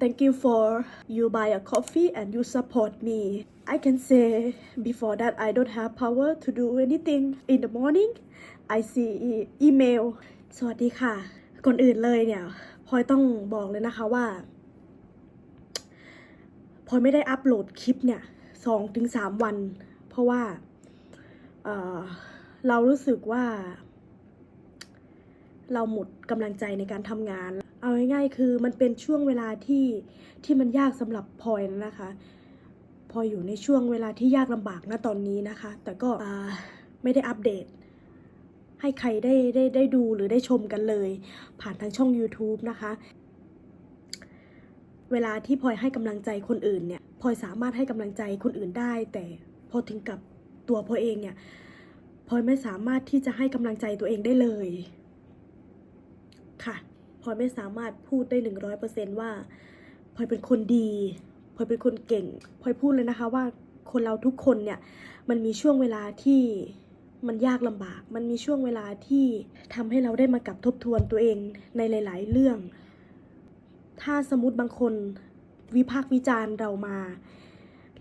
Thank you for you buy a coffee and you support me. I can say before that I don't have power to do anything in the morning. I see email สวัสดีค่ะ ก่อนอื่นเลยเนี่ยพลอยต้องบอกเลยนะคะว่าพลอยไม่ได้อัปโหลดคลิปเนี่ยสองถึงสามวัน เพราะว่าเเรารู้สึกว่า เราหมดกำลังใจในการทำงาน ง่ายๆ คือมันเป็นช่วงเวลาที่ที่มันยากสำหรับพลอยนะคะพลอยอยู่ในช่วงเวลาที่ยากลำบากนะตอนนี้นะคะ แต่ก็ไม่ได้อัปเดต ให้ใครได้ได้ได้ดูหรือได้ชมกันเลย ผ่านทางช่อง YouTube นะคะ เวลาที่พลอยให้กำลังใจคนอื่นเนี่ยพลอยสามารถให้กำลังใจคนอื่นได้ แต่พอถึงกับตัวพลอยเองเนี่ยพลอยไม่สามารถที่จะให้กำลังใจตัวเองได้เลย ค่ะ พลอยไม่สามารถพูดได้หนึ่งร้อยเปอร์เซนว่าพลอยเป็นคนดีพลอยเป็นคนเก่งพลอยพูดเลยนะคะว่าคนเราทุกคนเนี่ยมันมีช่วงเวลาที่มันยากลำบาก มันมีช่วงเวลาที่ทำให้เราได้มากลับทบทวนตัวเองในหลาย ๆ เรื่อง ถ้าสมมติบางคนวิพากษ์วิจารณ์เรามา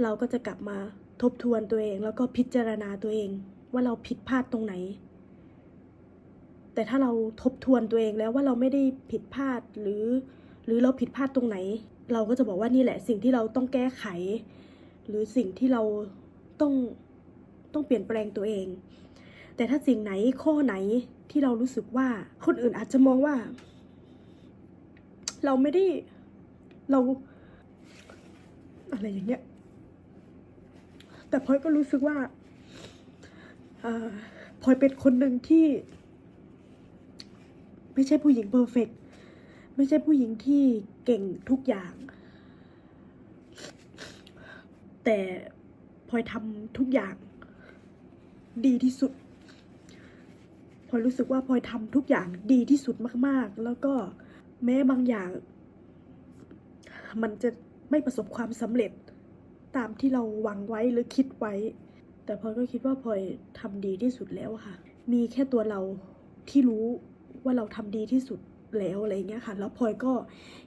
เราก็จะกลับมาทบทวนตัวเอง แล้วก็พิจารณาตัวเอง ว่าเราผิดพลาดตรงไหน แต่ถ้าเราทบทวนตัวเองแล้วว่าเราไม่ได้ผิดพลาดหรือ หรือเราผิดพลาดตรงไหน เราก็จะบอกว่านี่แหละสิ่งที่เราต้องแก้ไข หรือสิ่งที่เราต้องต้องเปลี่ยนแปลงตัวเอง แต่ถ้าสิ่งไหนข้อไหนที่เรารู้สึกว่าคนอื่นอาจจะมองว่า เราไม่ได้เราอะไรอย่างเงี้ย แต่พลอยก็รู้สึกว่าอ่อพลอยเป็นคนหนึ่งที่ ไม่ใช่ผู้หญิงเพอร์เฟกไม่ใช่ผู้หญิงที่เก่งทุกอย่าง แต่พลอยทำทุกอย่าง ดีที่สุดพลอยรู้สึกว่าพลอยทำทุกอย่างดีที่สุดมาก ๆ แล้วก็แม้บางอย่าง มันจะไม่ประสบความสำเร็จตามที่เราหวังไว้หรือคิดไว้ แต่พลอยก็คิดว่าพลอยทำดีที่สุดแล้วค่ะ มีแค่ตัวเราที่รู้ ว่าเราทำดีที่สุดแล้วอะไรเงี้ยค่ะ แล้วพลอยก็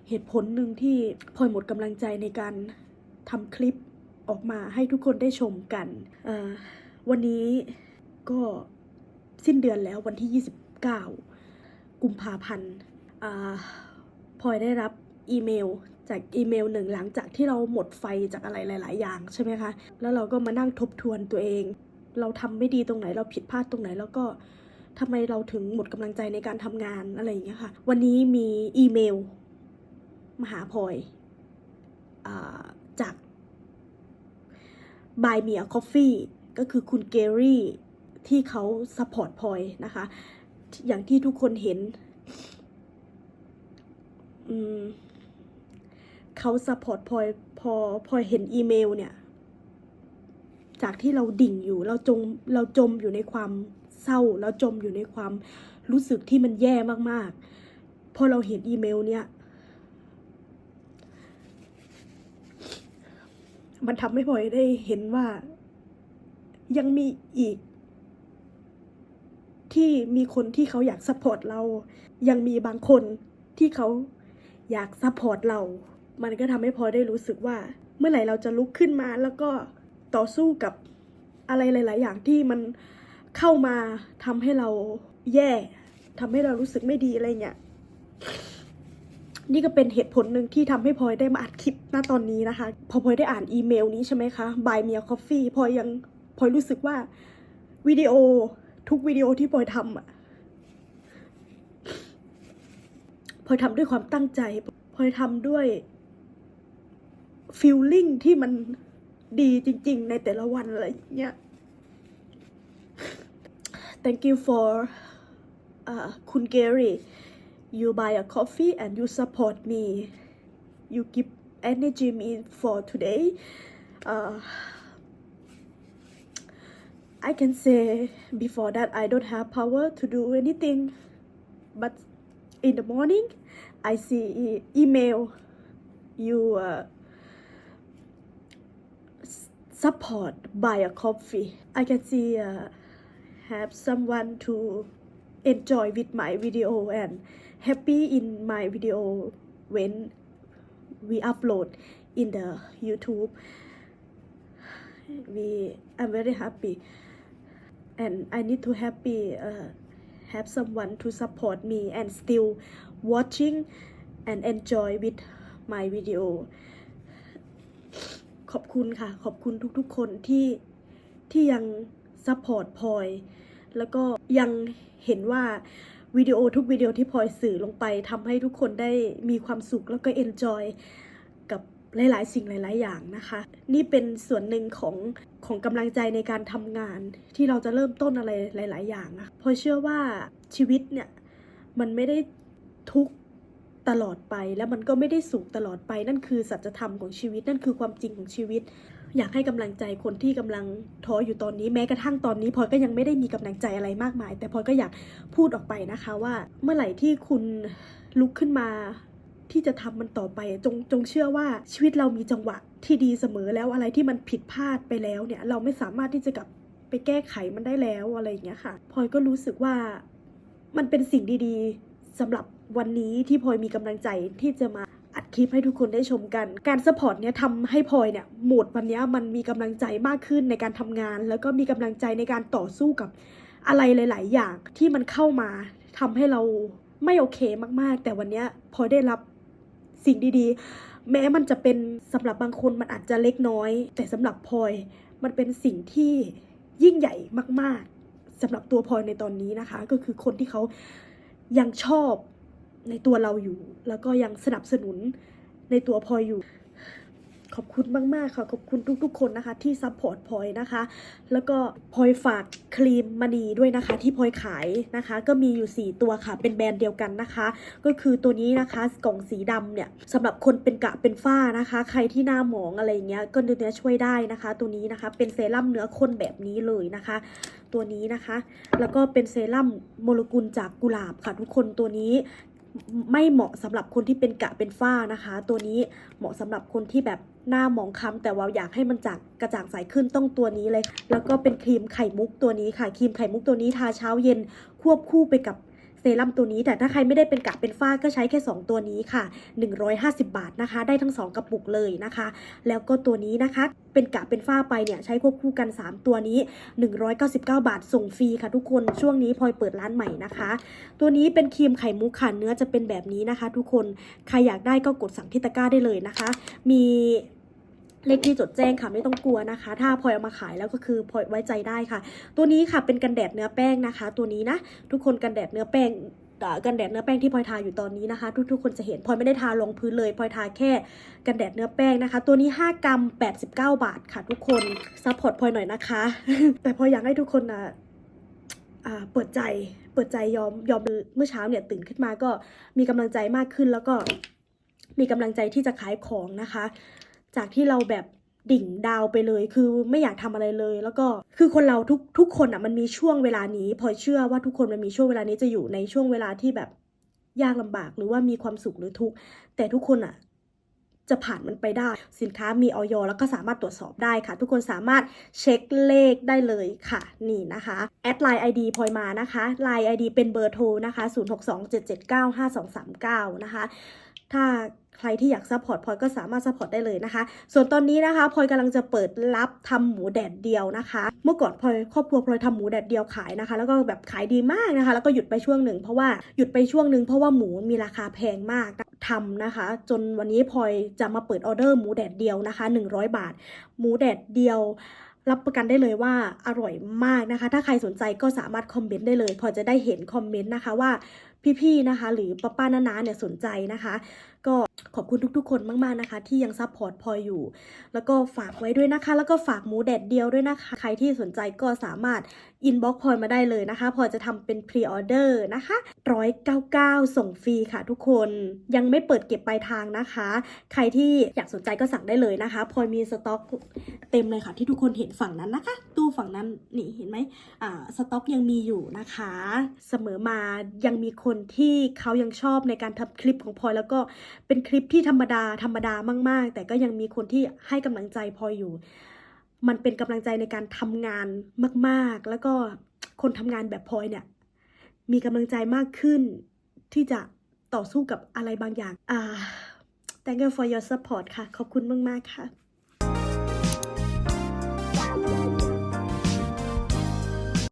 เหตุผลหนึ่งที่พลอยหมดกำลังใจในการทำคลิปออกมาให้ทุกคนได้ชมกัน วันนี้ก็สิ้นเดือนแล้ววันที่ 29 กุมภาพันธ์พลอยได้รับอีเมลจากอีเมลหนึ่งหลังจากที่เราหมดไฟจากอะไรหลาย ๆ อย่างใช่ไหมคะ แล้วเราก็มานั่งทบทวนตัวเอง เราทำไม่ดีตรงไหนเราผิดพลาดตรงไหนแล้วก็ ทำไมเราถึงหมดกำลังใจในการทำงานอะไรอย่างเงี้ยค่ะ วันนี้มีอีเมลมาหาพลอยอจาก Buy Me a Coffee ก็คือคุณเกรี่ที่เขาซัพพอร์ตพลอยนะคะ อย่างที่ทุกคนเห็นเขาซัพพอร์ตพลอยพอพลอยเห็นอีเมลเนี่ย จากที่เราดิ่งอยู่เราจมเราจมอยู่ในความ เศร้าเราจมอยู่ในความรู้สึกที่มันแย่มากๆ พอเราเห็นอีเมลเนี่ยมันทำให้พลอยได้เห็นว่า ยังมีอีก ที่มีคนที่เขาอยากซัพพอร์ตเรา ยังมีบางคนที่เขาอยากซัพพอร์ตเรา มันก็ทำให้พลอยได้รู้สึกว่า เมื่อไหร่เราจะลุกขึ้นมาแล้วก็ต่อสู้กับอะไรหลาย ๆ อย่างที่มัน เข้ามาทำให้เราแย่ทำให้เรารู้สึกไม่ดีอะไรเงี้ยนี่ก็เป็นเหตุผลหนึ่งที่ทำให้พลอยได้มาอัดคลิปณตอนนี้นะคะ พอพลอยได้อ่านอีเมลนี้ใช่ไหมคะ Buy Me a Coffee พลอยยังพลอยรู้สึกว่าวิดีโอทุกวิดีโอที่พลอยทำอะพลอยทำด้วยความตั้งใจพลอยทำด้วยฟีลลิ่งที่มันดีจริง ๆ ในแต่ละวันอะไรเงี้ย Thank you for uh, คุณ Gary. You buy a coffee and you support me. You give energy me for today. Uh, I can say before that I don't have power to do anything. But in the morning I see email you uh, support buy a coffee. I can see uh, have someone to enjoy with my video and happy in my video when we upload in the YouTube we I'm very happy and I need to happy uh, have someone to support me and still watching and enjoy with my video ขอบคุณค่ะ ขอบคุณทุกๆ คนที่ที่ยังซัพพอร์ตพลอย แล้วก็ยังเห็นว่าวิดีโอทุกวิดีโอที่พลอยสื่อลงไปทำให้ทุกคนได้มีความสุขแล้วก็เอนจอยกับหลาย ๆ สิ่งหลาย ๆ อย่างนะคะ นี่เป็นส่วนหนึ่งของของกำลังใจในการทำงาน ที่เราจะเริ่มต้นอะไรหลาย ๆ อย่างนะพลอยเชื่อว่าชีวิตเนี่ยมันไม่ได้ทุกตลอดไป แล้วมันก็ไม่ได้สุขตลอดไปนั่นคือสัจธรรมของชีวิตนั่นคือความจริงของชีวิต อยากให้กำลังใจคนที่กำลังท้ออยู่ตอนนี้แม้กระทั่งตอนนี้พลอยก็ยังไม่ได้มีกำลังใจอะไรมากมาย แต่พลอยก็อยากพูดออกไปนะคะว่าเมื่อไหร่ที่คุณลุกขึ้นมาที่จะทำมันต่อไปจงจงเชื่อว่าชีวิตเรามีจังหวะที่ดีเสมอแล้วอะไรที่มันผิดพลาดไปแล้วเนี่ยเราไม่สามารถที่จะกลับไปแก้ไขมันได้แล้วอะไรอย่างเงี้ยค่ะพลอยก็รู้สึกว่ามันเป็นสิ่งดีๆสำหรับวันนี้ที่พลอยมีกำลังใจที่จะมา คลิปให้ทุกคนได้ชมกัน การสปอร์ตเนี่ยทำให้พลอยเนี่ยโหมดวันนี้มันมีกำลังใจมากขึ้นในการทำงาน แล้วก็มีกำลังใจในการต่อสู้กับอะไรหลาย ๆ อย่างที่มันเข้ามาทำให้เราไม่โอเคมากๆ แต่วันนี้พลอยได้รับสิ่งดีๆ แม้มันจะเป็นสำหรับบางคนมันอาจจะเล็กน้อย แต่สำหรับพลอยมันเป็นสิ่งที่ยิ่งใหญ่มาก ๆสำหรับตัวพลอยในตอนนี้นะคะ ก็คือคนที่เขายังชอบ ในตัวเราอยู่ แล้วก็ยังสนับสนุนในตัวพลอยอยู่ ขอบคุณมาก ๆ ค่ะ ขอบคุณทุก ๆ คนนะคะ ที่ซัพพอร์ตพลอยนะคะ แล้วก็พลอยฝากครีมมณีด้วยนะคะ ที่พลอยขายนะคะ ก็มีอยู่ 4 ตัวค่ะ เป็นแบรนด์เดียวกันนะคะ ก็คือตัวนี้นะคะกล่องสีดำเนี่ยสำหรับคนเป็นกะเป็นฝ้านะคะ ใครที่หน้าหมองอะไรอย่างเงี้ยก็เนื้ช่วยได้นะคะ ตัวนี้นะคะเป็นเซรั่มเนื้อข้นแบบนี้เลยนะคะตัวนี้นะคะ แล้วก็เป็นเซรั่มโมเลกุลจากกุหลาบค่ะทุกคนตัวนี้ ไม่เหมาะสำหรับคนที่เป็นกะเป็นฝ้านะคะ ตัวนี้เหมาะสำหรับคนที่แบบหน้าหมองคล้ำแต่ว่าอยากให้มันจากกระจ่างใสขึ้นต้องตัวนี้เลย แล้วก็เป็นครีมไข่มุกตัวนี้ค่ะ ครีมไข่มุกตัวนี้ทาเช้าเย็นควบคู่ไปกับ เซรั่มตัวนี้ แต่ถ้าใครไม่ได้เป็นกะเป็นฝ้าก็ใช้แค่ 2 ตัวนี้ค่ะ 150 บาทนะคะ ได้ทั้ง 2 กระปุกเลยนะคะ แล้วก็ตัวนี้นะคะ เป็นกะเป็นฝ้าไปเนี่ยใช้ควบคู่กัน 3 ตัวนี้ 199 บาทส่งฟรีค่ะทุกคนช่วงนี้พลอยเปิดร้านใหม่นะคะ ตัวนี้เป็นครีมไข่มุกค่ะเนื้อจะเป็นแบบนี้นะคะ ทุกคนใครอยากได้ก็กดสั่งที่ตะกร้าได้เลยนะคะ มี เลขที่จดแจ้งค่ะไม่ต้องกลัวนะคะ ถ้าพลอยเอามาขายแล้วก็คือพลอยไว้ใจได้ค่ะ ตัวนี้ค่ะเป็นกันแดดเนื้อแป้งนะคะ ตัวนี้นะทุกคนกันแดดเนื้อแป้งกันแดดเนื้อแป้งที่พลอยทาอยู่ตอนนี้นะคะ ทุกๆคนจะเห็นพลอยไม่ได้ทาลงพื้นเลยพลอยทาแค่กันแดดเนื้อแป้งนะคะ ตัวนี้ 5 กรัม 89 บาทค่ะทุกคนซัพพอร์ตพลอยหน่อยนะคะ แต่พลอยอยากให้ทุกคนนะอ่าเปิดใจเปิดใจยอมยอมเมื่อเช้าเนี่ยตื่นขึ้นมาก็มีกำลังใจมากขึ้นแล้วก็มีกำลังใจที่จะขายของนะคะ จากที่เราแบบดิ่งดาวไปเลย คือไม่อยากทำอะไรเลย แล้วก็คือคนเราทุกทุกคนอะมันมีช่วงเวลานี้พลอยเชื่อว่าทุกคนมันมีช่วงเวลานี้จะอยู่ในช่วงเวลาที่แบบยากลำบากหรือว่ามีความสุขหรือทุกข์แต่ทุกคนอะจะผ่านมันไปได้ สินค้ามีออยแล้วก็สามารถตรวจสอบได้ค่ะ ทุกคนสามารถเช็คเลขได้เลยค่ะ นี่นะคะแอดไลน์ ID พลอยมานะคะไลน์ ID เป็นเบอร์โทรนะคะ 0627795239 นะคะ ถ้าใครที่อยากซัพพอร์ตพลอยก็สามารถซัพพอร์ตได้เลยนะคะ ส่วนตอนนี้นะคะพลอยกำลังจะเปิดรับทำหมูแดดเดียวนะคะ เมื่อก่อนพลอยครอบครัวพลอยทำหมูแดดเดียวขายนะคะ แล้วก็แบบขายดีมากนะคะ แล้วก็หยุดไปช่วงหนึ่งเพราะว่าหยุดไปช่วงหนึ่งเพราะว่าหมูมีราคาแพงมากทำนะคะ จนวันนี้พลอยจะมาเปิดออเดอร์หมูแดดเดียวนะคะ 100 บาท หมูแดดเดียวรับประกันได้เลยว่าอร่อยมากนะคะ ถ้าใครสนใจก็สามารถคอมเมนต์ได้เลย พอจะได้เห็นคอมเมนต์นะคะว่า พี่ๆนะคะ หรือป้าป้านานาเนี่ยสนใจนะคะ ก็ขอบคุณทุกๆ คนมากๆนะคะ ที่ยังซัพพอร์ตพลอยอยู่ แล้วก็ฝากไว้ด้วยนะคะ แล้วก็ฝากหมูแดดเดียวด้วยนะคะ ใครที่สนใจก็สามารถ อินบ็อกพลอยมาได้เลยนะคะพลอยจะทำเป็นพรีออเดอร์นะคะ199ส่งฟรีค่ะทุกคนยังไม่เปิดเก็บปลายทางนะคะ ใครที่อยากสนใจก็สั่งได้เลยนะคะพลอยมีสต็อกเต็มเลยค่ะที่ทุกคนเห็นฝั่งนั้นนะคะ ตู้ฝั่งนั้นนี่เห็นไหมอ่าสต็อกยังมีอยู่นะคะ เสมอมายังมีคนที่เขายังชอบในการทำคลิปของพลอยแล้วก็เป็นคลิปที่ธรรมดาธรรมดามาก ๆ แต่ก็ยังมีคนที่ให้กำลังใจพลอยอยู่ มันเป็นกำลังใจในการทำงานมาก ๆ แล้วก็คนทำงานแบบพลอยเนี่ย มีกำลังใจมากขึ้นที่จะต่อสู้กับอะไรบางอย่างอ่า thank you for your support ค่ะ ขอบคุณมาก ๆ ค่ะ